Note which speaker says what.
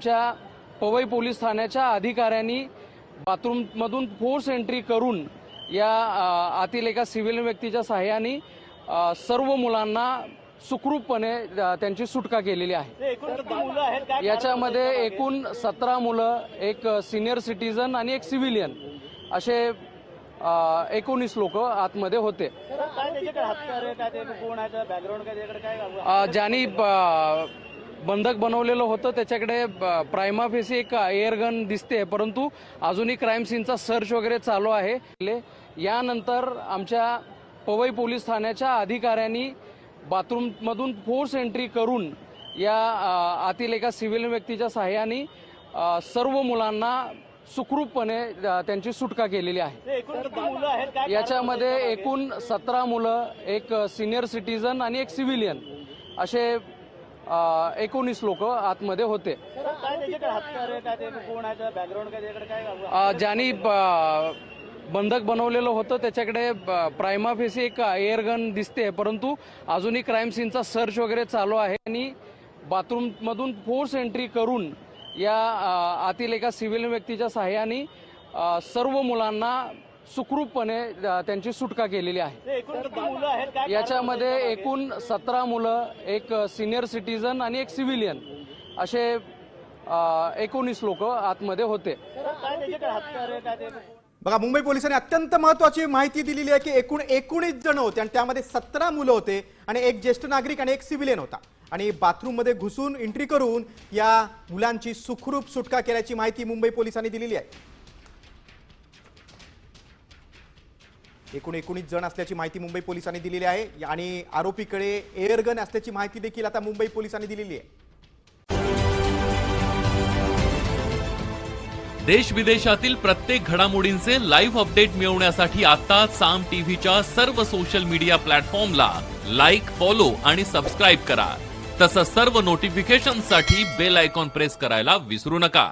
Speaker 1: आमच्या पवई पोलीस ठाण्याच्या अधिकाऱ्यांनी बाथरूममधून फोर्स एंट्री करून या आतील एका सिव्हिल व्यक्तीच्या सहाय्याने सर्व मुलांना सुखरूपपणे त्यांची सुटका केलेली आहे. याच्यामध्ये एकूण सतरा मुलं एक सिनियर सिटीजन आणि एक सिव्हिलियन असे एकोणीस लोक आतमध्ये होते. ज्यांनी बंधक बनवलेलं होतं. त्याच्याकडे प्रायमा फेसी एक एअरगन दिसते. परंतु अजूनही क्राईम सीनचा सर्च वगैरे चालू आहे. यानंतर आमच्या पवई पोलीस ठाण्याच्या अधिकाऱ्यांनी बाथरूममधून फोर्स एंट्री करून या आतील एका सिव्हिल व्यक्तीच्या सहाय्याने सर्व मुलांना सुखरूपपणे त्यांची सुटका केलेली आहे. याच्यामध्ये एकूण सतरा मुलं एक सिनियर सिटीजन आणि एक सिव्हिलियन असे एकोणीस लोक आतमध्ये होते. ज्यांनी बंधक बनवलेलं होतं त्याच्याकडे प्रायमा फेसी एक एअर गन दिसते. परंतु अजूनही क्राईम सीनचा सर्च वगैरे चालू आहे आणि बाथरूममधून फोर्स एंट्री करून या आतील एका सिव्हिल व्यक्तीच्या सहाय्याने सर्व मुलांना सुखरूपपणे त्यांची सुटका केलेली आहे. याच्यामध्ये एकूण सतरा मुलं एक सिनियर सिटीजन आणि एक सिव्हिलियन. असे एकोणीस लोक आतमध्ये होते.
Speaker 2: बघा मुंबई पोलिसांनी अत्यंत महत्वाची माहिती दिलेली आहे की एकूण एकोणीस जण होते आणि त्यामध्ये सतरा मुलं होते आणि एक ज्येष्ठ नागरिक आणि एक सिव्हिलियन होता. आणि बाथरूममध्ये घुसून एंट्री करून या मुलांची सुखरूप सुटका केल्याची माहिती मुंबई पोलिसांनी दिलेली आहे. एकूण एकोणीस जण असल्याची माहिती मुंबई पोलिसांनी दिलेली आहे. आणि आरोपीकडे एअरगन असल्याची माहिती देखील आता मुंबई पोलिसांनी दिलेली आहे.
Speaker 3: देश विदेशातील प्रत्येक घडामोडींचे लाईव्ह अपडेट मिळवण्यासाठी आता साम टीव्हीच्या सर्व सोशल मीडिया प्लॅटफॉर्मला लाईक फॉलो आणि सबस्क्राईब करा. तसंच सर्व नोटिफिकेशनसाठी बेल आयकॉन प्रेस करायला विसरू नका.